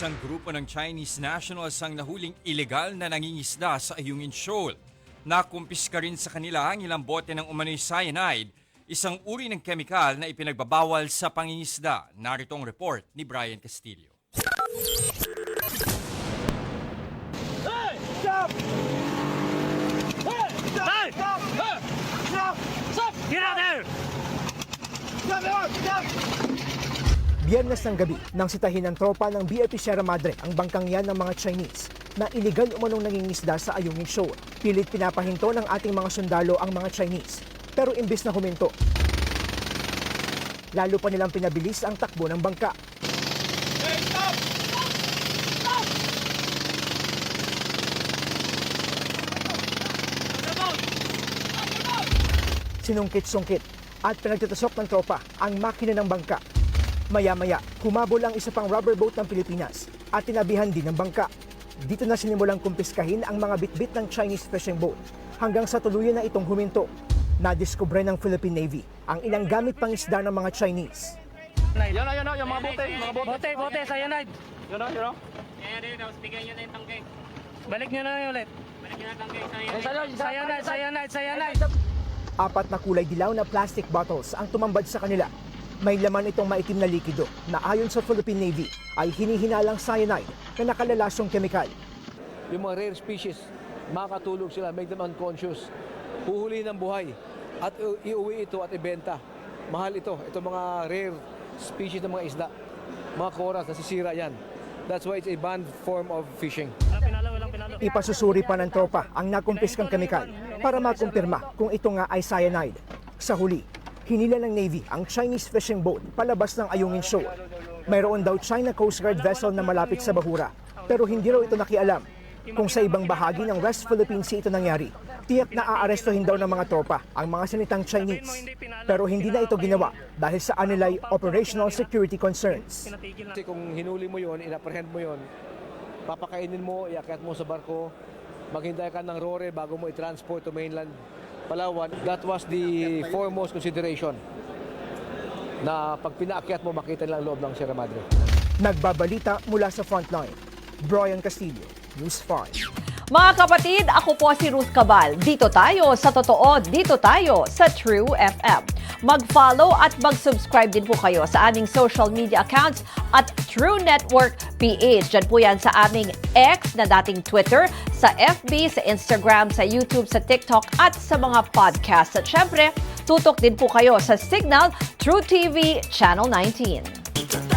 Isang grupo ng Chinese nationals ang nahuling ilegal na nangingisda sa Ayungin Shoal. Nakumpiska rin sa kanila ang ilang bote ng umano'y cyanide, isang uri ng kemikal na ipinagbabawal sa pangingisda. Narito ang report ni Brian Castillo. Hey! Stop! Get out there! Biyernes ng gabi nang sitahin ng tropa ng BFP Sierra Madre ang bangkang yan ng mga Chinese na iligal umanong nangingisda sa Ayungin Shoal. Pilit pinapahinto ng ating mga sundalo ang mga Chinese. Pero imbis na huminto, lalo pa nilang pinabilis ang takbo ng bangka. Sinungkit-sungkit at pinagtitusok ng tropa ang makina ng bangka. Maya-maya, humabol ang isa pang rubber boat ng Pilipinas at tinabihan din ng bangka. Dito na sinimulang kumpiskahin ang mga bitbit ng Chinese fishing boat hanggang sa tuluyan na itong huminto. Nadiskubre ng Philippine Navy ang ilang gamit pang isda ng mga Chinese. Yan na, yan na, yung mga bote, mga bote. Bote, bote, cyanide. Yan na, yan na. Kaya rin, tapos bigyan nyo na yung tangke. Balik nyo na yun ulit. Balik nyo na tangke sa iyo. Cyanide, cyanide, cyanide. Apat na kulay dilaw na plastic bottles ang tumambad sa kanila. May laman itong maitim na likido na ayon sa Philippine Navy ay hinihinalang cyanide na nakalalasyong kemikal. Yung mga rare species, makakatulog sila, make them unconscious. Huhuli ng buhay at iuwi ito at ibenta. Mahal ito. Ito mga rare species ng mga isda. Mga koras, nasisira yan. That's why it's a banned form of fishing. Ipasusuri pa ng tropa ang nakumpiskang kemikal para makumpirma kung ito nga ay cyanide. Sa huli, hinila ng Navy ang Chinese fishing boat palabas ng Ayungin Shoal. Mayroon daw China Coast Guard vessel na malapit sa Bahura, pero hindi raw ito nakialam. Kung sa ibang bahagi ng West Philippine Sea ito nangyari, tiyak na aarestuhin daw ng mga tropa ang mga sinitang Chinese. Pero hindi na ito ginawa dahil sa anilay operational security concerns. Kasi kung hinuli mo yon, inapprehend mo yon, papakainin mo, iakyat mo sa barko, maghintay ka ng rore bago mo i-transport to mainland Palawan. That was the foremost consideration na pag pinaakyat mo, makita lang loob ng Sierra Madre. Nagbabalita mula sa frontline. Brian Castillo, News 5. Mga kapatid, ako po si Ruth Cabal. Dito tayo sa totoo, dito tayo sa True FM. Mag-follow at mag-subscribe din po kayo sa aming social media accounts at True Network PH. Diyan po yan sa aming X na dating Twitter, sa FB, sa Instagram, sa YouTube, sa TikTok at sa mga podcast. At syempre, tutok din po kayo sa Signal True TV Channel 19.